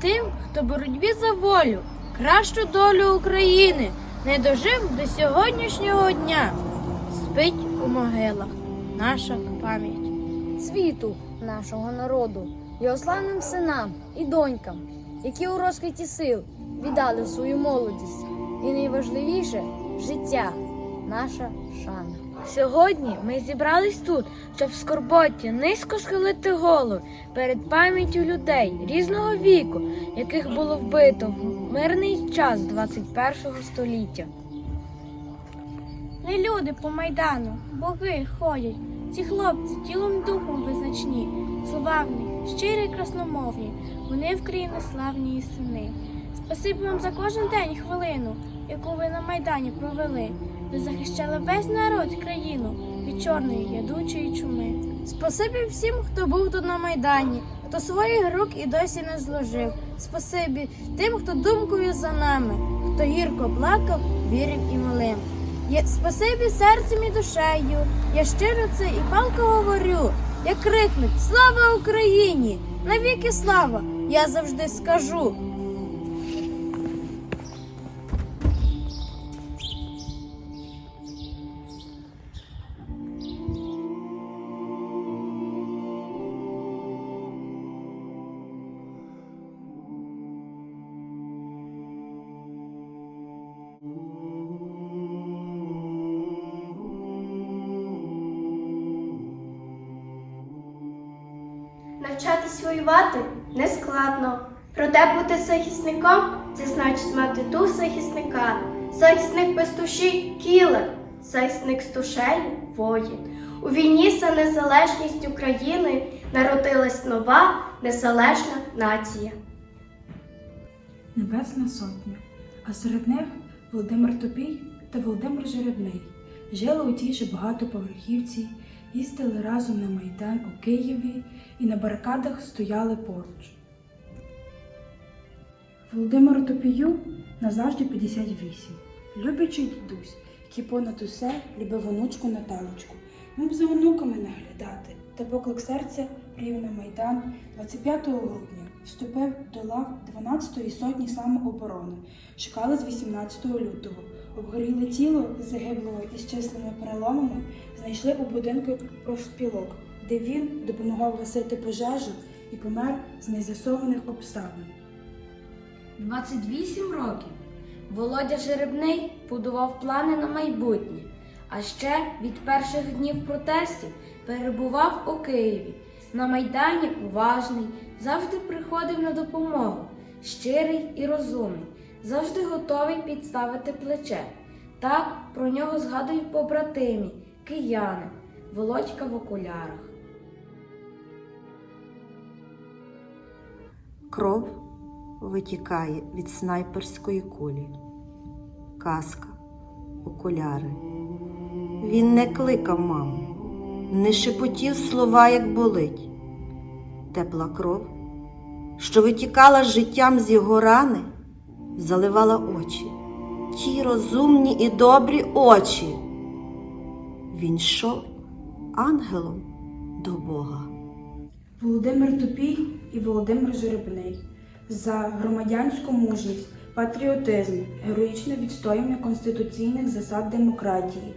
тим, хто боротьбі за волю, кращу долю України не дожив до сьогоднішнього дня. Спить у могилах наша пам'ять. світу нашого народу, його славним синам і донькам, які у розквіті сил віддали свою молодість. І найважливіше життя, наша шана. Сьогодні ми зібрались тут, щоб в скорботі низько схилити голову перед пам'яттю людей різного віку, яких було вбито в мирний час 21 століття. Не люди по майдану, боги ходять. Ці хлопці тілом духом визначні, славні, щирі, красномовні, вони в країни славні і сини. Спасибі вам за кожен день хвилину, яку ви на майдані провели. Ви захищали весь народ і країну від чорної ядучої чуми. Спасибі всім, хто був тут на майдані, хто своїх рук і досі не зложив. Спасибі тим, хто думкою за нами, хто гірко плакав, вірив і молив. Я спасибі серцем і душею. Я щиро це і палко говорю. Я крикнуть Слава Україні! Навіки слава! Я завжди скажу. Навчатись воювати не складно. Проте бути захисником це значить мати дух захисника. Захисник без душі кілер, захисник з душею воїн. У війні за незалежність України народилась нова незалежна нація. Небесна Сотня, а серед них Володимир Топій та Володимир Жеребний жили у тій же багатоповерхівці, їздили разом на Майдан у Києві і на барикадах стояли поруч. Володимиру Топію назавжди 58. Люблячий дідусь, який понад усе любив онучку Наталочку. Ми б за онуками наглядати. Та поклик серця привів на Майдан 25 грудня вступив до лав 12-ї сотні самооборони. Шукали з 18 лютого. Обгоріле тіло загиблого із численними переломами знайшли у будинку профспілок, де він допомагав гасити пожежу і помер з нез'ясованих обставин. 28 років Володя Жеребний будував плани на майбутнє, а ще від перших днів протестів перебував у Києві. На Майдані уважний, завжди приходив на допомогу, щирий і розумний, завжди готовий підставити плече. Так про нього згадують побратимі, кияни, Володька в окулярах. Кров витікає від снайперської кулі. Каска, окуляри. Він не кликав маму, не шепотів слова, як болить. Тепла кров, що витікала життям з його рани, заливала очі, ті розумні і добрі очі. Він йшов ангелом до Бога. Володимир Тупій і Володимир Жеребний за громадянську мужність, патріотизм, героїчне відстоювання конституційних засад демократії,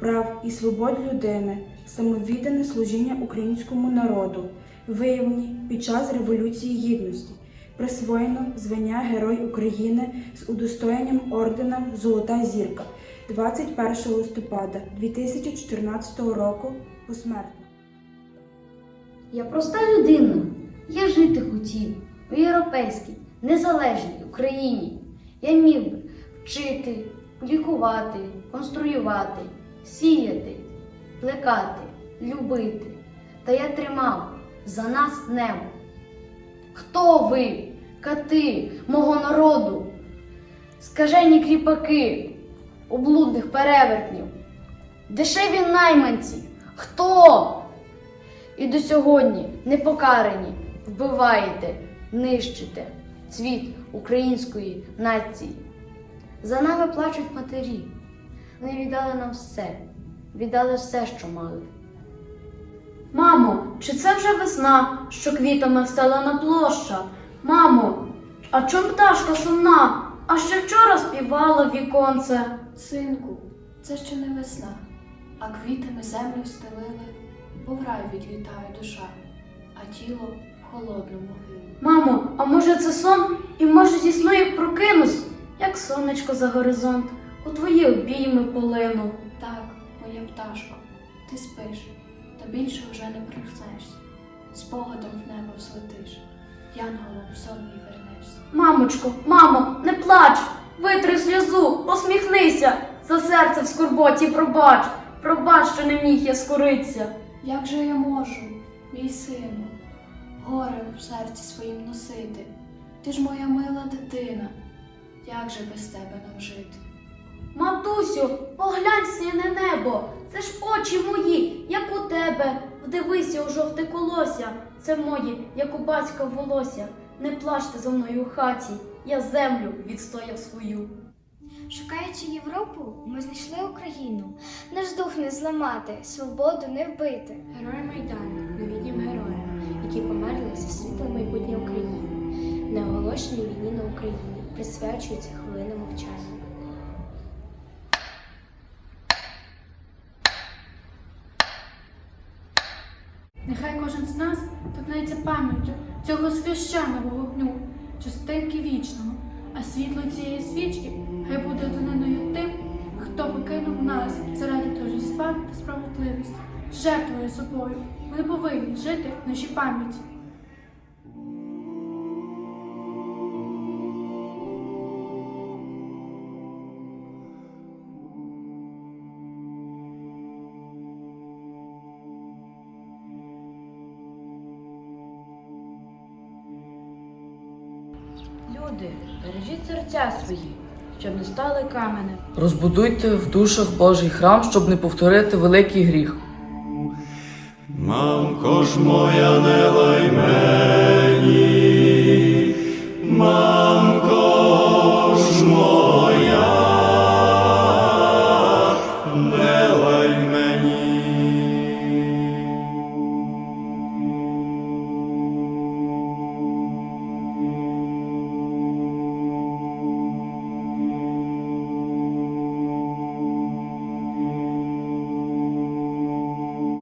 прав і свобод людини, самовіддане служіння українському народу, виявлені під час Революції Гідності, присвоєно звання Герой України з удостоєнням ордена Золота зірка 21 листопада 2014 року посмертно. Я проста людина. Я жити хотів у європейській, незалежній Україні. Я міг би вчити, лікувати, конструювати, сіяти, плекати, любити. Та я тримав за нас небо. Хто ви, кати мого народу? Скажені кріпаки, облудних перевертнів, дешеві найманці. Хто? І до сьогодні непокарані вбиваєте, нищите цвіт української нації. За нами плачуть матері. Вони віддали нам все, віддали все, що мали. Мамо, чи це вже весна, що квітами встелена площа? Мамо, А чом пташка сумна? А ще вчора співала віконце. Синку, це ще не весна, а квітами землю стелили, бо в рай відлітає душа, а тіло в холодну могилу. Мамо, а може це сон? І може зі сну як прокинусь, як сонечко за горизонт, у твої обійми полину. Так, моя пташко, ти спиш, та більше вже не проснешся. Спогадом в небо взлетиш, янголом в сон мій вернешся. Мамочко, мамо, не плач, витри сльозу, посміхнися, за серце в скорботі пробач, пробач, що не міг я скоритися. Як же я можу, мій сину, горе в серці своїм носити? Ти ж моя мила дитина, як же без тебе нам жити? Матусю, поглянь сніне небо, це ж очі мої, як у тебе. Вдивися у жовте колося, це мої, як у батька волосся. Не плачте за мною у хаті, я землю відстояв свою. Шукаючи Європу, ми знайшли Україну. Наш дух не зламати, свободу не вбити. Герої Майдану, новітнім героям, які померли за світле майбутнє України. Неоголошеній війні на Україні присвячується хвилина мовчання. Нехай кожен з нас торкнеться пам'яттю цього священного вогню, частинки вічного, а світло цієї свічки хай буде дониною тим, хто покинув нас заради торжества та справедливості, жертвою собою. Ми повинні жити в нашій пам'яті. Люди, бережіть серця свої, щоб не стали каменем. Розбудуйте в душах Божий храм, щоб не повторити великий гріх. Мамко ж моя не лай мені,